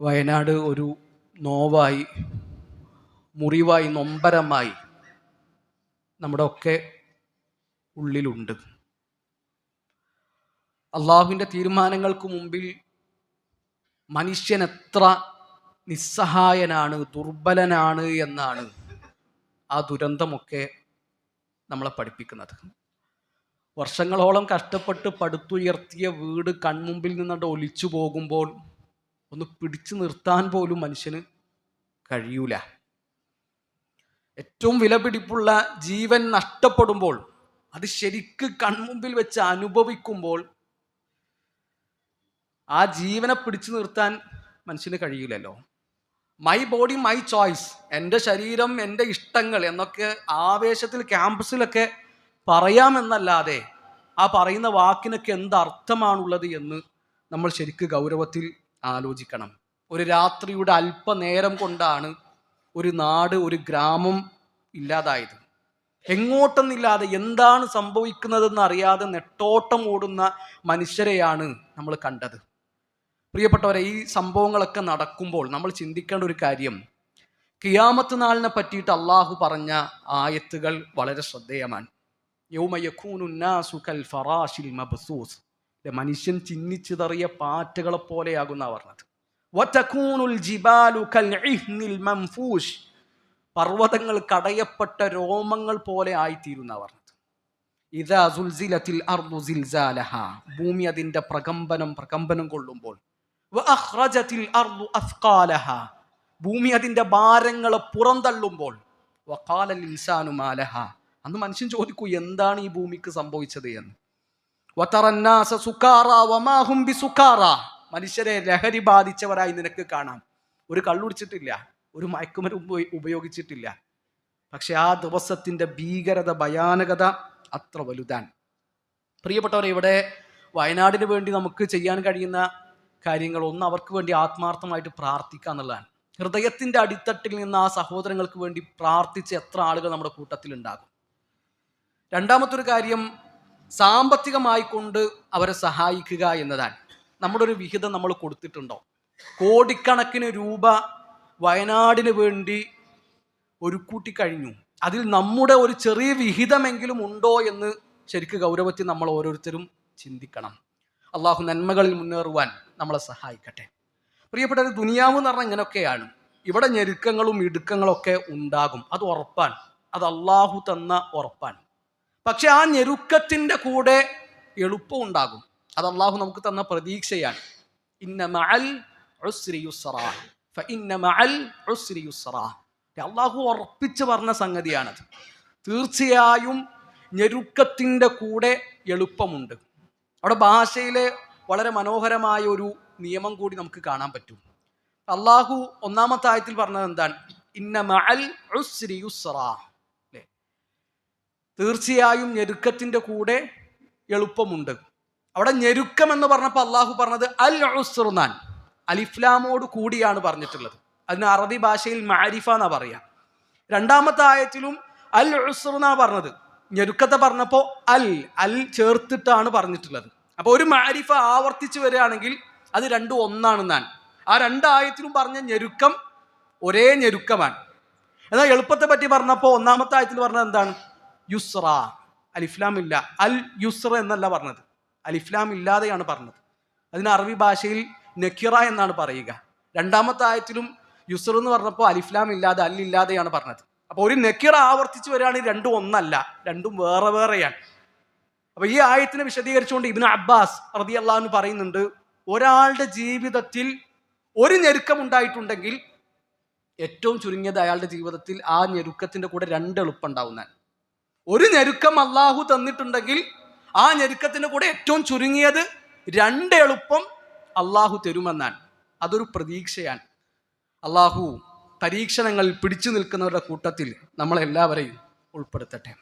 വയനാട് ഒരു നോവായി മുറിവായി നൊമ്പരമായി നമ്മുടെ ഒക്കെ ഉള്ളിലുണ്ട്. അള്ളാഹുവിന്റെ തീരുമാനങ്ങൾക്ക് മുമ്പിൽ മനുഷ്യൻ എത്ര നിസ്സഹായനാണ് ദുർബലനാണ് എന്നാണ് ആ ദുരന്തമൊക്കെ നമ്മളെ പഠിപ്പിക്കുന്നത്. വർഷങ്ങളോളം കഷ്ടപ്പെട്ട് പടുത്തുയർത്തിയ വീട് കൺമുമ്പിൽ നിന്നുകൊണ്ട് ഒലിച്ചു പോകുമ്പോൾ ഒന്ന് പിടിച്ചു നിർത്താൻ പോലും മനുഷ്യന് കഴിയൂല. ഏറ്റവും വിലപിടിപ്പുള്ള ജീവൻ നഷ്ടപ്പെടുമ്പോൾ അത് ശരിക്ക് കൺമുമ്പിൽ വെച്ച് അനുഭവിക്കുമ്പോൾ ആ ജീവനെ പിടിച്ചു നിർത്താൻ മനുഷ്യന് കഴിയില്ലല്ലോ മൈ ബോഡി മൈ ചോയ്സ് എന്റെ ശരീരം എന്റെ ഇഷ്ടങ്ങൾ എന്നൊക്കെ ആവേശത്തിൽ ക്യാമ്പസിലൊക്കെ പറയാമെന്നല്ലാതെ ആ പറയുന്ന വാക്കിനൊക്കെ എന്ത് അർത്ഥമാണുള്ളത് എന്ന് നമ്മൾ ശരിക്ക് ഗൗരവത്തിൽ ആലോചിക്കണം. ഒരു രാത്രിയുടെ അല്പനേരം കൊണ്ടാണ് ഒരു നാട് ഒരു ഗ്രാമം ഇല്ലാതായത്. എങ്ങോട്ടെന്നില്ലാതെ എന്താണ് സംഭവിക്കുന്നതെന്ന് അറിയാതെ നെട്ടോട്ടം ഓടുന്ന മനുഷ്യരെയാണ് നമ്മൾ കണ്ടത്. പ്രിയപ്പെട്ടവരെ ഈ സംഭവങ്ങളൊക്കെ നടക്കുമ്പോൾ നമ്മൾ ചിന്തിക്കേണ്ട ഒരു കാര്യം കിയാമത്ത് നാളിനെ പറ്റിയിട്ട് അള്ളാഹു പറഞ്ഞ ആയത്തുകൾ വളരെ ശ്രദ്ധേയമാണ്. യൗമയഖൂനുന്നാസു കൽ ഫറാഷിൽ മബ്സൂസ്. മനുഷ്യൻ ചിന്നിച്ചിതറിയ പാറ്റകളെ പോലെയാകുന്ന പറഞ്ഞത് പർവതങ്ങൾ കടയപ്പെട്ട രോമങ്ങൾ പോലെ ആയിത്തീരുന്ന പറഞ്ഞത്. ഭൂമി അതിന്റെ പ്രകമ്പനം പ്രകമ്പനം കൊള്ളുമ്പോൾ. ഭൂമി അതിന്റെ ഭാരങ്ങളെ പുറന്തള്ളുമ്പോൾ. അന്ന് മനുഷ്യൻ ചോദിക്കൂ എന്താണ് ഈ ഭൂമിക്ക് സംഭവിച്ചത് എന്ന്? മനുഷ്യരെ ലഹരി ബാധിച്ചവരായി നിനക്ക് കാണാം. ഒരു കള്ളുടിച്ചിട്ടില്ല ഒരു മയക്കുമരുന്ന് ഉപയോഗിച്ചിട്ടില്ല. പക്ഷെ ആ ദിവസത്തിന്റെ ഭീകരത ഭയാനകത അത്ര വലുതാണ് പ്രിയപ്പെട്ടവരെ ഇവിടെ വയനാടിന് വേണ്ടി നമുക്ക് ചെയ്യാൻ കഴിയുന്ന കാര്യങ്ങൾ ഒന്ന് അവർക്ക് വേണ്ടി ആത്മാർത്ഥമായിട്ട് പ്രാർത്ഥിക്കുക എന്നുള്ളതാണ്. ഹൃദയത്തിന്റെ അടിത്തട്ടിൽ നിന്ന് ആ സഹോദരങ്ങൾക്ക് വേണ്ടി പ്രാർത്ഥിച്ച് എത്ര ആളുകൾ നമ്മുടെ കൂട്ടത്തിൽ ഉണ്ടാകും രണ്ടാമത്തെ ഒരു കാര്യം സാമ്പത്തികമായി കൊണ്ട് അവരെ സഹായിക്കുക എന്നതാണ്. നമ്മുടെ ഒരു വിഹിതം നമ്മൾ കൊടുത്തിട്ടുണ്ടോ? കോടിക്കണക്കിന് രൂപ വയനാടിന് വേണ്ടി ഒരു കൂട്ടി കഴിഞ്ഞു. അതിൽ നമ്മുടെ ഒരു ചെറിയ വിഹിതമെങ്കിലും ഉണ്ടോ എന്ന് ശരിക്കും ഗൗരവത്തിൽ നമ്മൾ ഓരോരുത്തരും ചിന്തിക്കണം. അള്ളാഹു നന്മകളിൽ മുന്നേറുവാൻ നമ്മളെ സഹായിക്കട്ടെ. പ്രിയപ്പെട്ട ദുനിയാവ് എന്ന് പറഞ്ഞാൽ ഇങ്ങനെയൊക്കെയാണ്. ഇവിടെ ഞെരുക്കങ്ങളും ഇടുക്കങ്ങളൊക്കെ ഉണ്ടാകും. അത് ഉറപ്പാണ്. അത് അള്ളാഹു തന്ന ഉറപ്പാണ്. പക്ഷെ ആ ഞെരുക്കത്തിന്റെ കൂടെ എളുപ്പം ഉണ്ടാകും. അത് അള്ളാഹു നമുക്ക് തന്ന പ്രതീക്ഷയാണ്. അള്ളാഹു ഉറപ്പിച്ച് പറഞ്ഞ സംഗതിയാണത്. തീർച്ചയായും ഞെരുക്കത്തിന്റെ കൂടെ എളുപ്പമുണ്ട്. അവിടെ ഭാഷയിലെ വളരെ മനോഹരമായ ഒരു നിയമം കൂടി നമുക്ക് കാണാൻ പറ്റും. അള്ളാഹു ഒന്നാമത്തെ ആയത്തിൽ പറഞ്ഞത് എന്താണ്? ഇന്ന മഅൽ ഉസ്രി തീർച്ചയായും ഞെരുക്കത്തിന്റെ കൂടെ എളുപ്പമുണ്ട്. അവിടെ ഞെരുക്കം എന്ന് പറഞ്ഞപ്പോൾ അള്ളാഹു പറഞ്ഞത് അൽ ഉസ്റുനാൻ അലിഫ്ലാമോട് കൂടിയാണ് പറഞ്ഞിട്ടുള്ളത്. അതിന് അറബി ഭാഷയിൽ മാരിഫ എന്നാ പറയാ. രണ്ടാമത്തെ ആയത്തിലും അൽ ഉസ്റുനാ പറഞ്ഞത്. ഞെരുക്കത്തെ പറഞ്ഞപ്പോൾ അൽ അൽ ചേർത്തിട്ടാണ് പറഞ്ഞിട്ടുള്ളത്. അപ്പോൾ ഒരു മാരിഫ ആവർത്തിച്ച് വരികയാണെങ്കിൽ അത് രണ്ടും ഒന്നാണ് നാൻ ആ രണ്ടായത്തിലും പറഞ്ഞ ഞെരുക്കം ഒരേ ഞെരുക്കമാണ്. എന്നാൽ എളുപ്പത്തെ പറ്റി പറഞ്ഞപ്പോൾ ഒന്നാമത്തെ ആയത്തിൽ പറഞ്ഞത് എന്താണ്? യുസ്ര അലിഫ്ലാം ഇല്ല അൽ യുസ്ര എന്നല്ല പറഞ്ഞത്. അലിഫ്ലാം ഇല്ലാതെയാണ് പറഞ്ഞത്. അതിന് അറബി ഭാഷയിൽ നക്കിറ എന്നാണ് പറയുക. രണ്ടാമത്തെ ആയത്തിലും യുസ്ര എന്ന് പറഞ്ഞപ്പോൾ അലിഫ്ലാം ഇല്ലാതെ അൽ അല്ലില്ലാതെയാണ് പറഞ്ഞത്. അപ്പോൾ ഒരു നക്കിറ ആവർത്തിച്ച് വരികയാണെങ്കിൽ രണ്ടും ഒന്നല്ല രണ്ടും വേറെ വേറെയാണ്. അപ്പോൾ ഈ ആയത്തിനെ വിശദീകരിച്ചുകൊണ്ട് ഇബിന് അബ്ബാസ് റതി അള്ളാഹു പറയുന്നുണ്ട് ഒരാളുടെ ജീവിതത്തിൽ ഒരു ഞെരുക്കം ഉണ്ടായിട്ടുണ്ടെങ്കിൽ ഏറ്റവും ചുരുങ്ങിയത് അയാളുടെ ജീവിതത്തിൽ ആ ഞെരുക്കത്തിന്റെ കൂടെ രണ്ട് എളുപ്പം ഉണ്ടാവുന്നതാണ് ഒരു ഞെരുക്കം അള്ളാഹു തന്നിട്ടുണ്ടെങ്കിൽ ആ ഞെരുക്കത്തിന് കൂടെ ഏറ്റവും ചുരുങ്ങിയത് രണ്ട് എളുപ്പം അള്ളാഹു തരുമെന്നാണ്. അതൊരു പ്രതീക്ഷയാണ്. അള്ളാഹു പരീക്ഷണങ്ങളിൽ പിടിച്ചു നിൽക്കുന്നവരുടെ കൂട്ടത്തിൽ നമ്മളെല്ലാവരെയും ഉൾപ്പെടുത്തട്ടെ.